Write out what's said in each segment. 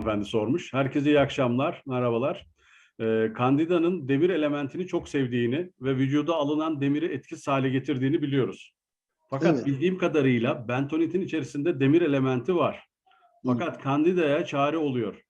Efendi sormuş. Herkese iyi akşamlar, merhabalar. Ee, Candida'nın demir elementini çok sevdiğini ve vücuda alınan demiri etkisiz hale getirdiğini biliyoruz. Fakat Evet. bildiğim kadarıyla bentonitin içerisinde demir elementi var. Fakat Candida'ya çare oluyor.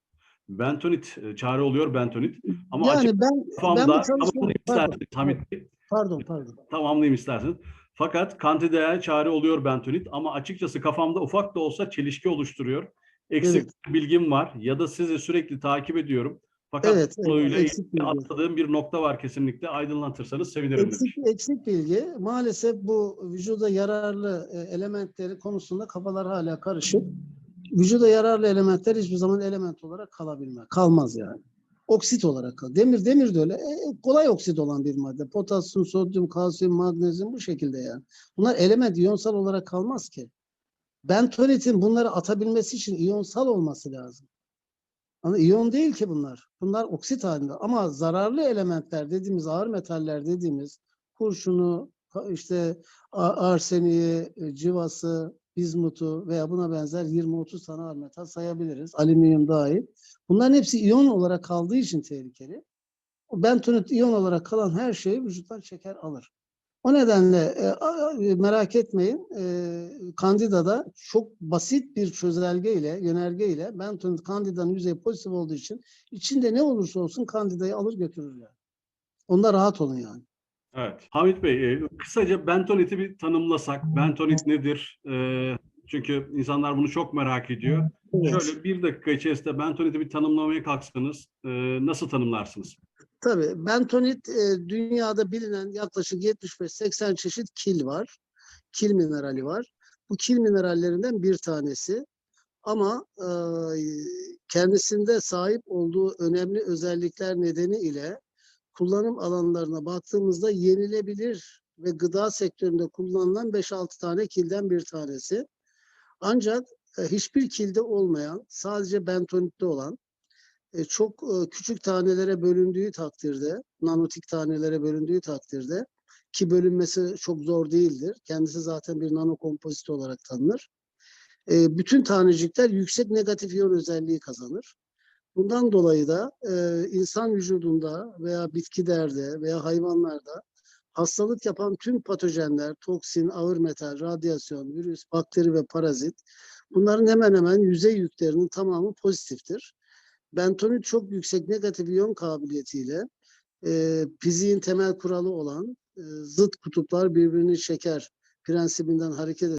Bentonit e, çare oluyor bentonit. Ama yani açık ben ben kafamda çalışma tamamlayayım isterseniz Hamit Bey. pardon pardon. Tamamlayayım isterseniz. Fakat Candida'ya çare oluyor bentonit ama açıkçası kafamda ufak da olsa çelişki oluşturuyor. Eksik Evet. bilgim var ya da sizi sürekli takip ediyorum. Fakat Evet, konuyla evet, eksik atladığım bir nokta var kesinlikle. Aydınlatırsanız sevinirim demiş. Eksik, eksik bilgi. Maalesef bu vücuda yararlı e, elementleri konusunda kafalar hala karışık. Vücuda yararlı elementler hiçbir zaman element olarak kalabilmez. Kalmaz yani. Oksit olarak kalır. Demir demir de öyle. E, kolay oksit olan bir madde. Potasyum, sodyum, kalsiyum, magnezyum bu şekilde yani. Bunlar element iyonsal olarak kalmaz ki. Bentonitin bunları atabilmesi için iyonsal olması lazım. Ama iyon değil ki bunlar. Bunlar oksit halinde. Ama zararlı elementler dediğimiz, ağır metaller dediğimiz kurşunu, işte arseniği, e, civası, bizmutu veya buna benzer 20-30 tane ağır metal sayabiliriz. Alüminyum dahil. Bunların hepsi iyon olarak kaldığı için tehlikeli. Bentonit iyon olarak kalan her şeyi vücuttan çeker alır. O nedenle e, merak etmeyin. E, Candida'da çok basit bir çözelge ile, yönerge ile bentonit Candida'nın yüzeyi pozitif olduğu için içinde ne olursa olsun Candida'yı alır götürür yani. Onda rahat olun yani. Evet. Hamit Bey, e, kısaca bentoniti bir tanımlasak. Bentonit nedir? E, çünkü insanlar bunu çok merak ediyor. Evet. Şöyle bir dakika içerisinde bentoniti bir tanımlamaya kalksanız e, nasıl tanımlarsınız? Tabii bentonit e, dünyada bilinen yaklaşık 75-80 çeşit kil var. Kil minerali var. Bu kil minerallerinden bir tanesi. Ama e, kendisinde sahip olduğu önemli özellikler nedeniyle kullanım alanlarına baktığımızda yenilebilir ve gıda sektöründe kullanılan 5-6 tane kilden bir tanesi. Ancak e, hiçbir kilde olmayan, sadece bentonitte olan e, çok e, küçük tanelere bölündüğü takdirde, nanotik tanelere bölündüğü takdirde ki bölünmesi çok zor değildir. Kendisi zaten bir nanokompozit olarak tanınır. E, bütün tanecikler yüksek negatif iyon özelliği kazanır. Bundan dolayı da insan vücudunda veya bitkilerde veya hayvanlarda hastalık yapan tüm patojenler, toksin, ağır metal, radyasyon, virüs, bakteri ve parazit bunların hemen hemen yüzey yüklerinin tamamı pozitiftir. Bentonit çok yüksek negatif iyon kabiliyetiyle e, fiziğin temel kuralı olan e, zıt kutuplar birbirini çeker prensibinden hareket